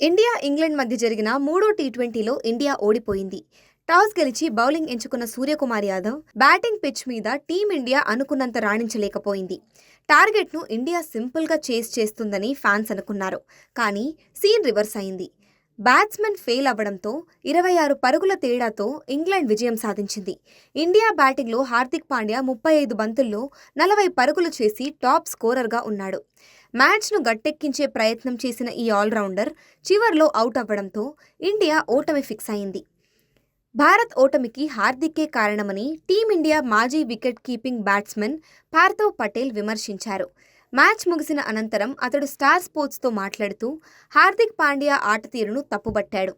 India England మధ్య జరిగిన మూడో టీ ట్వంటీలో ఇండియా ఓడిపోయింది. టాస్ గెలిచి బౌలింగ్ ఎంచుకున్న సూర్యకుమార్ యాదవ్ బ్యాటింగ్ పిచ్ మీద టీమిండియా అనుకున్నంత రాణించలేకపోయింది. టార్గెట్ను ఇండియా సింపుల్గా చేస్ చేస్తుందని ఫ్యాన్స్ అనుకున్నారు. కానీ సీన్ రివర్స్ అయింది. బ్యాట్స్మెన్ ఫెయిల్ అవ్వడంతో ఇరవై ఆరు పరుగుల తేడాతో ఇంగ్లాండ్ విజయం సాధించింది. ఇండియా బ్యాటింగ్లో హార్దిక్ పాండ్యా ముప్పై ఐదు బంతుల్లో నలభై పరుగులు చేసి టాప్ స్కోరర్గా ఉన్నాడు. మ్యాచ్ను గట్టెక్కించే ప్రయత్నం చేసిన ఈ ఆల్రౌండర్ చివర్లో అవుట్ అవ్వడంతో ఇండియా ఓటమి ఫిక్స్ అయింది. భారత్ ఓటమికి హార్దిక్కే కారణమని టీమిండియా మాజీ wicket keeping batsmen Parthiv Patel విమర్శించారు. మ్యాచ్ ముగిసిన అనంతరం అతడు స్టార్ స్పోర్ట్స్తో మాట్లాడుతూ హార్దిక్ పాండ్యా ఆట తీరును తప్పుబట్టాడు.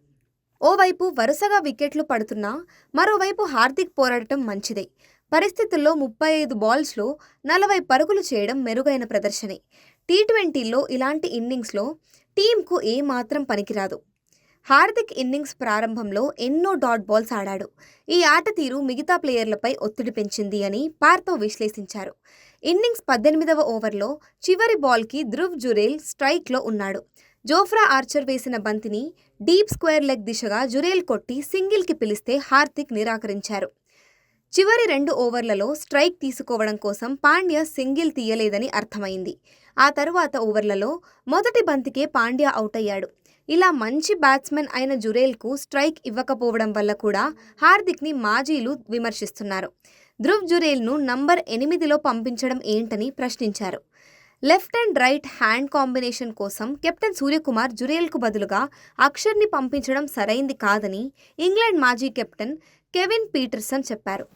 ఓవైపు వరుసగా వికెట్లు పడుతున్నా మరోవైపు హార్దిక్ పోరాడటం మంచిదే. పరిస్థితుల్లో ముప్పై ఐదు బాల్స్లో నలభై పరుగులు చేయడం మెరుగైన ప్రదర్శనే. టీ ట్వంటీలో ఇలాంటి ఇన్నింగ్స్లో టీంకు ఏమాత్రం పనికిరాదు. హార్దిక్ ఇన్నింగ్స్ ప్రారంభంలో ఎన్నో డాట్ బాల్స్ ఆడాడు. ఈ ఆట తీరు మిగతా ప్లేయర్లపై ఒత్తిడి పెంచింది అని పార్థో విశ్లేషించారు. ఇన్నింగ్స్ పద్దెనిమిదవ ఓవర్లో చివరి బాల్కి ధృవ్ జురేల్ స్ట్రైక్లో ఉన్నాడు. జోఫ్రా ఆర్చర్ వేసిన బంతిని డీప్ స్క్వేర్ లెగ్ దిశగా జురేల్ కొట్టి సింగిల్కి పిలిస్తే హార్దిక్ నిరాకరించారు. చివరి రెండు ఓవర్లలో స్ట్రైక్ తీసుకోవడం కోసం పాండ్య సింగిల్ తీయలేదని అర్థమైంది. ఆ తరువాత ఓవర్లలో మొదటి బంతికే పాండ్య అవుట్ అయ్యాడు ఇలా మంచి బ్యాట్స్మెన్ అయిన జురేల్కు స్ట్రైక్ ఇవ్వకపోవడం వల్ల కూడా హార్దిక్ని మాజీలు విమర్శిస్తున్నారు. ధృవ్ జురేల్ను నంబర్ ఎనిమిదిలో పంపించడం ఏంటని ప్రశ్నించారు. Left and right hand combination కోసం కెప్టెన్ సూర్యకుమార్ జురేల్కు బదులుగా అక్షర్ని పంపించడం సరైంది కాదని ఇంగ్లాండ్ మాజీ కెప్టెన్ కెవిన్ పీటర్సన్ చెప్పారు.